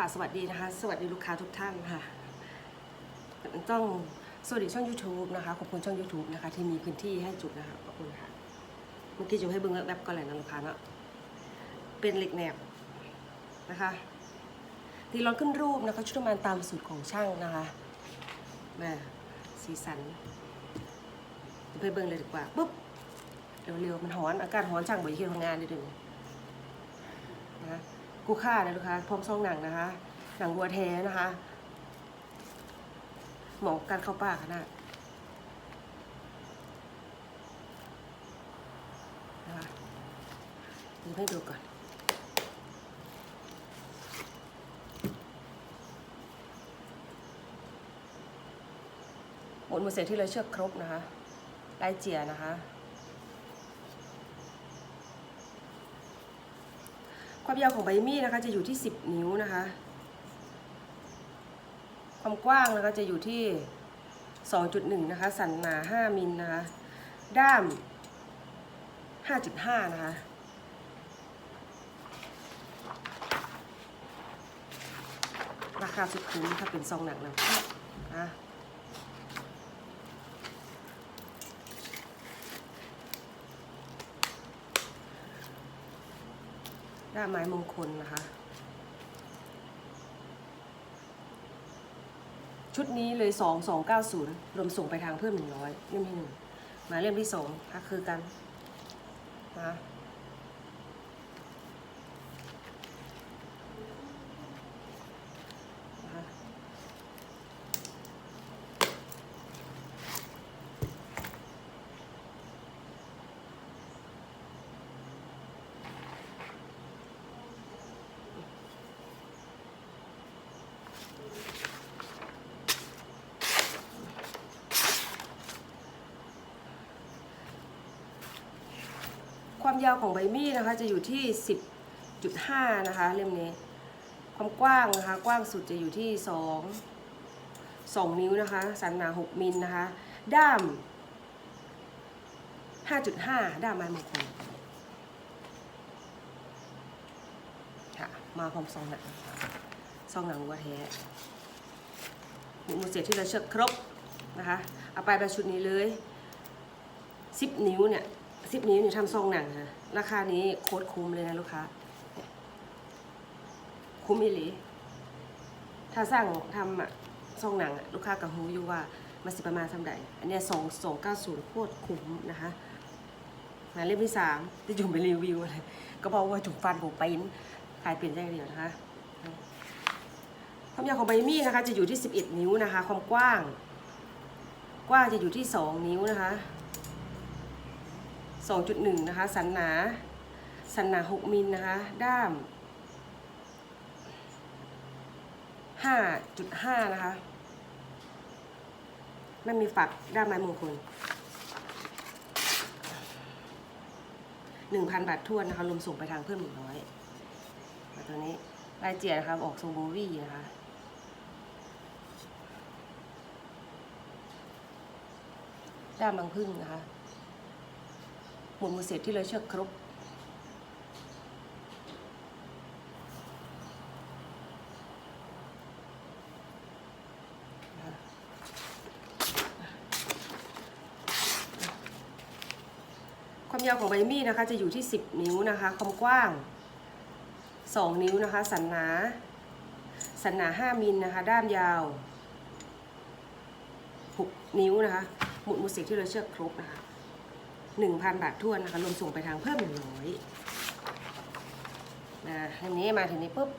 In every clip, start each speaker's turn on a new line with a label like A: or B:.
A: ค่ะ สวัสดีนะคะ สวัสดีลูกค้าทุกท่านค่ะ ต้องสวัสดีช่อง YouTube นะคะ ขอบคุณช่อง YouTube นะคะ ที่มีพื้นที่ให้จุดนะคะ ขอบคุณค่ะ เมื่อกี้จุดให้เบิ้งแวบๆก่อนเลยนะลูกค้าเนาะ เป็นเหล็กแหนบนะคะตีร้อนขึ้นรูปนะคะ ชุดทำงานตามสูตรของช่างนะคะแม่สีสันไปเบิ้งเลยดีกว่าปุ๊บเร็วๆมันร้อนอากาศร้อนช่างบ่อยที่ทำงานนิดนึงนะคะ กูค่าเลยลูกค้าพร้อมซองหนังนะคะ หนังวัวแท้นะคะ หมอการเข้าป่าขนาดนะคะดูให้ดูก่อนหมดหมดเสร็จที่เราเชือกครบนะคะลายเจียนะคะ ความยาวของใบมีดนะคะจะอยู่ที่ 10 นิ้วนะคะ ความกว้างนะคะจะอยู่ที่ 2.1 นะคะ สันหนา 5มิลนะคะ ด้าม 5.5 นะคะราคาสุดคุ้มถ้าเป็นซองหนักนะนะ ด้ามไม้มงคลนะคะ ชุดนี้เลย 2 2 9 0 รวมส่งไปทางเพิ่ม100เล่มที่หนึ่งหมายเล่มที่สองคือกันนะ ยาวของใบมีดนะคะจะอยู่ที่ 10.5 นะคะเล่มนี้ ความกว้างนะคะกว้างสุดจะอยู่ที่ 2 2 นิ้วนะคะ สันหนา 6 มิลนะคะ ด้าม 5.5 ด้ามไม้มงคลค่ะมาพร้อมซองหนังซองหนังวัวแท้หมูเสียที่เราเชือกครบนะคะ เอาไปแบบชุดนี้เลย 10 นิ้วเนี่ย 10นิ้วเนี่ยทำซองหนังนะราคานี้โคตรคุ้มเลยนะลูกค้า คุ้มอีหลี ถ้าสั่งทำอะซองหนังอะลูกค้ากับฮูอยู่ว่ามันสิประมาณทำใดอันเนี้ยสองสองเก้าศูนย์โคตรคุ้มนะคะงานเล่มที่สามที่จุ่มไปรีวิวอะไรก็บอกว่าจุ่มฟันผมไปนขายเปลี่ยนแจ้เดียวนะคะความยาวของใบมีดนะคะ จะอยู่ที่ 11 นิ้วนะคะ ความกว้าง กว้างจะอยู่ที่ 2 นิ้วนะคะ 2.1 นะคะ สันหนา สันหนา 6 มิลนะคะ ด้าม 5.5 นะคะ ไม่มีฝักด้ามไม้มงคล 1,000 บาททวนนะคะรวมส่งไปทางเพิ่ม100มาตัวนี้ลายเจียนะคะออกทรงโบวี่นะคะด้ามบางพึ่งนะคะ หมุนมือเสร็จที่เลยเชือกครบความยาวของใบมีดนะคะจะอยู่ที่ 10 นิ้วนะคะ ความกว้าง 2 นิ้วนะคะ สันหนา สันหนา 5มิลนะคะ ด้ามยาว 6 นิ้วนะคะ หมุดมือเสกที่เราเชือกครบนะคะ 1,000 บาททวนนะคะรวมส่งไปทางเพิ่ม100นะอันนี้มาถึงนี้ปุ๊บ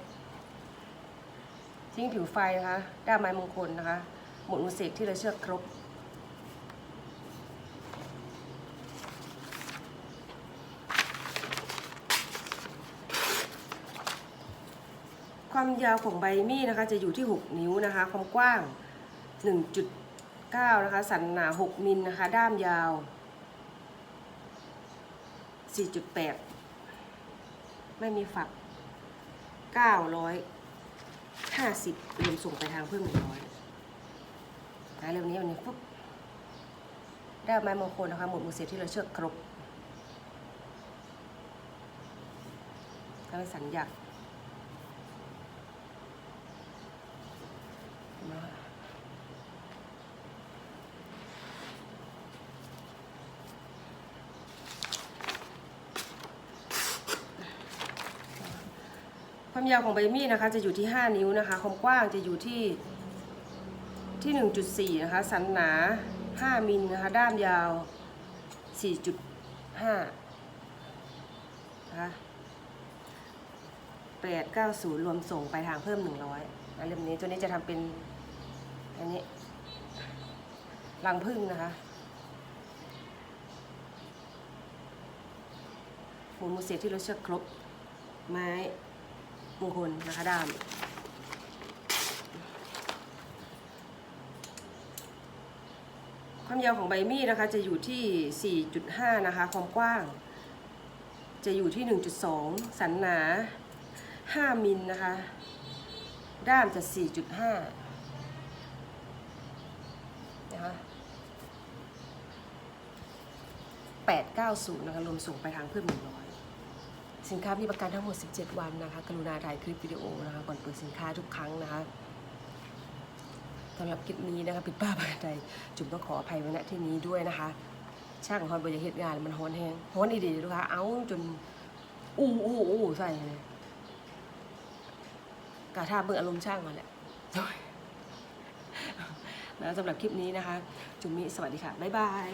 A: ทิ้งผิวไฟนะคะด้ามไม้มงคลนะคะ หมุดมือเสกที่เราเชือกครบ ความยาวของใบมีดนะคะ จะอยู่ที่ 6 นิ้วนะคะ ความกว้าง 1.9 นะคะ สันหนา 6 มิลนะคะ ด้ามยาว 4.8 ไม่มีฝัก 950รวมส่งไปทางเพิ่ม100นะเร็วนี้วันนี้ปุ๊บได้ไม้มงคลนะคะหมดมือเสียที่เราเชือกครบถ้าเป็นสัญญา ความยาวของใบมีดนะคะ จะอยู่ที่ 5 นิ้วนะคะ ความกว้างจะอยู่ที่ที่ 1.4 นะคะ สันหนา 5มิลนะคะ ด้ามยาว 4.5 นะคะ890 รวมส่งไปลายทางเพิ่ม 100นะเล่มนี้ตัวนี้จะทำเป็น อันนี้รังพึ่งนะคะหมูมูเสียที่เราเชือกครบไม้ มงคลนะคะด้ามความยาวของใบมีดนะคะจะอยู่ที่ 4.5 นะคะ ความกว้าง จะอยู่ที่ 1.2 สันหนา 5 มิลนะคะ ด้ามจะ 4.5 นะคะ 890 นะคะรวมส่งไปทางเพิ่ม100 สินค้ามีประกันทั้งหมด 17 วันนะคะ กรุณาถ่ายคลิปวิดีโอนะคะก่อนเปิดสินค้าทุกครั้งนะคะสำหรับคลิปนี้นะคะผิดพลาดประการใดจุ๋มต้องขออภัยไว้ณที่นี้ด้วยนะคะ ช่างฮอนบริเหตุงานมันฮอนแห้งฮอนอีดีลูกค้าเอาจนอู้อู้อู้ใส่เลยกาท่าเบิ่งอารมณ์ช่างมาแหละนะสำหรับคลิปนี้นะคะ จุ๋มมีสวัสดีค่ะ บ๊ายบาย